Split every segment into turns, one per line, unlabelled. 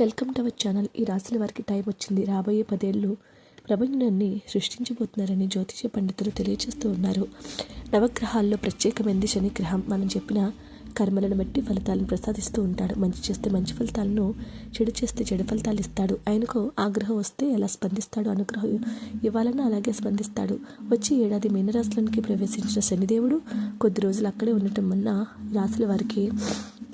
Welcome to our channel. ఈ రాశుల వారికి టైం వచ్చింది. రాబోయే పదేళ్ళు ప్రపంచాన్ని సృష్టించబోతున్నారని జ్యోతిష పండితులు తెలియజేస్తూ ఉన్నారు. నవగ్రహాల్లో ప్రత్యేకమైనది శని గ్రహం మనం చెప్పిన కర్మలను బట్టి ఫలితాలను ప్రసాదిస్తూ ఉంటాడు. మంచి చేస్తే మంచి ఫలితాలను చెడు చేస్తే చెడు ఫలితాలు ఇస్తాడు. ఆయనకు ఆగ్రహం వస్తే ఎలా స్పందిస్తాడు? అనుగ్రహం ఇవ్వాలన్నా అలాగే స్పందిస్తాడు. వచ్చి ఏడాది మీనరాశులకి ప్రవేశించిన శనిదేవుడు కొద్ది రోజులు అక్కడే ఉండటం వల్ల రాశుల వారికి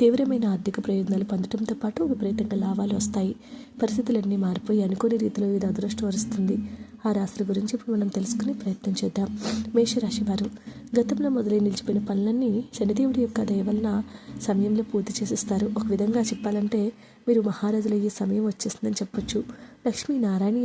తీవ్రమైన ఆర్థిక ప్రయోజనాలు పొందడంతో పాటు విపరీతంగా లాభాలు వస్తాయి. పరిస్థితులన్నీ మారిపోయి అనుకోని రీతిలో ఇది అదృష్టం వరుస్తుంది. ఆ రాశుల గురించి ఇప్పుడు మనం తెలుసుకునే ప్రయత్నం చేద్దాం. మేషరాశి వారు. గతంలో మొదలై నిలిచిపోయిన పనులన్నీ శనిదేవుడి యొక్క దయ వలన సమయంలో పూర్తి చేసిస్తారు. ఒక విధంగా చెప్పాలంటే మీరు మహారాజులు అయ్యే సమయం వచ్చేస్తుందని చెప్పొచ్చు. లక్ష్మీనారాయణ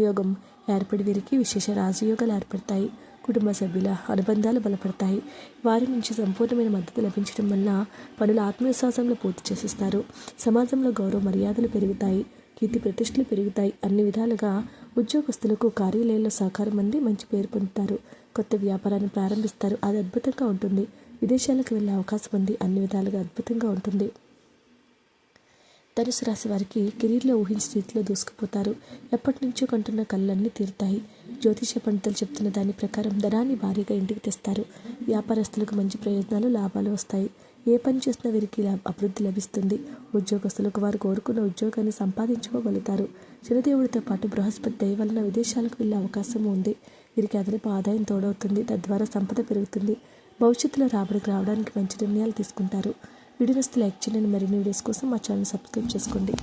యోగం ఏర్పడి వీరికి విశేష రాజయోగాలు ఏర్పడతాయి. కుటుంబ సభ్యుల అనుబంధాలు బలపడతాయి. వారి నుంచి సంపూర్ణమైన మద్దతు లభించడం వల్ల పనులు ఆత్మవిశ్వాసంలో పూర్తి చేసేస్తారు. సమాజంలో గౌరవ మర్యాదలు పెరుగుతాయి. కీర్తి ప్రతిష్టలు పెరుగుతాయి. అన్ని విధాలుగా ఉద్యోగస్తులకు కార్యాలయంలో సహకారం అంది మంచి పేరు పొందుతారు. కొత్త వ్యాపారాన్ని ప్రారంభిస్తారు. అది అద్భుతంగా ఉంటుంది. విదేశాలకు వెళ్ళే అవకాశం ఉంది అన్ని విధాలుగా అద్భుతంగా ఉంటుంది. ధనుసు రాశి వారికి కెరీర్లో ఊహించిన రీతిలో దూసుకుపోతారు. ఎప్పటి నుంచో కంటున్న కళ్ళన్నీ తీరుతాయి. జ్యోతిష పండితులు చెప్తున్న దాని ప్రకారం ధనాన్ని భారీగా ఇంటికి తెస్తారు. వ్యాపారస్తులకు మంచి ప్రయోజనాలు లాభాలు వస్తాయి. ఏ పని చేసినా వీరికి అభివృద్ధి లభిస్తుంది. ఉద్యోగస్తులకు వారు కోరుకున్న ఉద్యోగాన్ని సంపాదించుకోగలుగుతారు. శనిదేవుడితో పాటు బృహస్పతి దయ వలన విదేశాలకు వెళ్ళే అవకాశం ఉంది. వీరికి అదనపు ఆదాయం తోడవుతుంది. తద్వారా సంపద పెరుగుతుంది. భవిష్యత్తులో రాబడికి రావడానికి మంచి నిర్ణయాలు తీసుకుంటారు. వీడియోస్ లైక్ చేయండి. మరిన్ని వీడియోస్ కోసం మా ఛానల్ సబ్స్క్రైబ్ చేసుకోండి.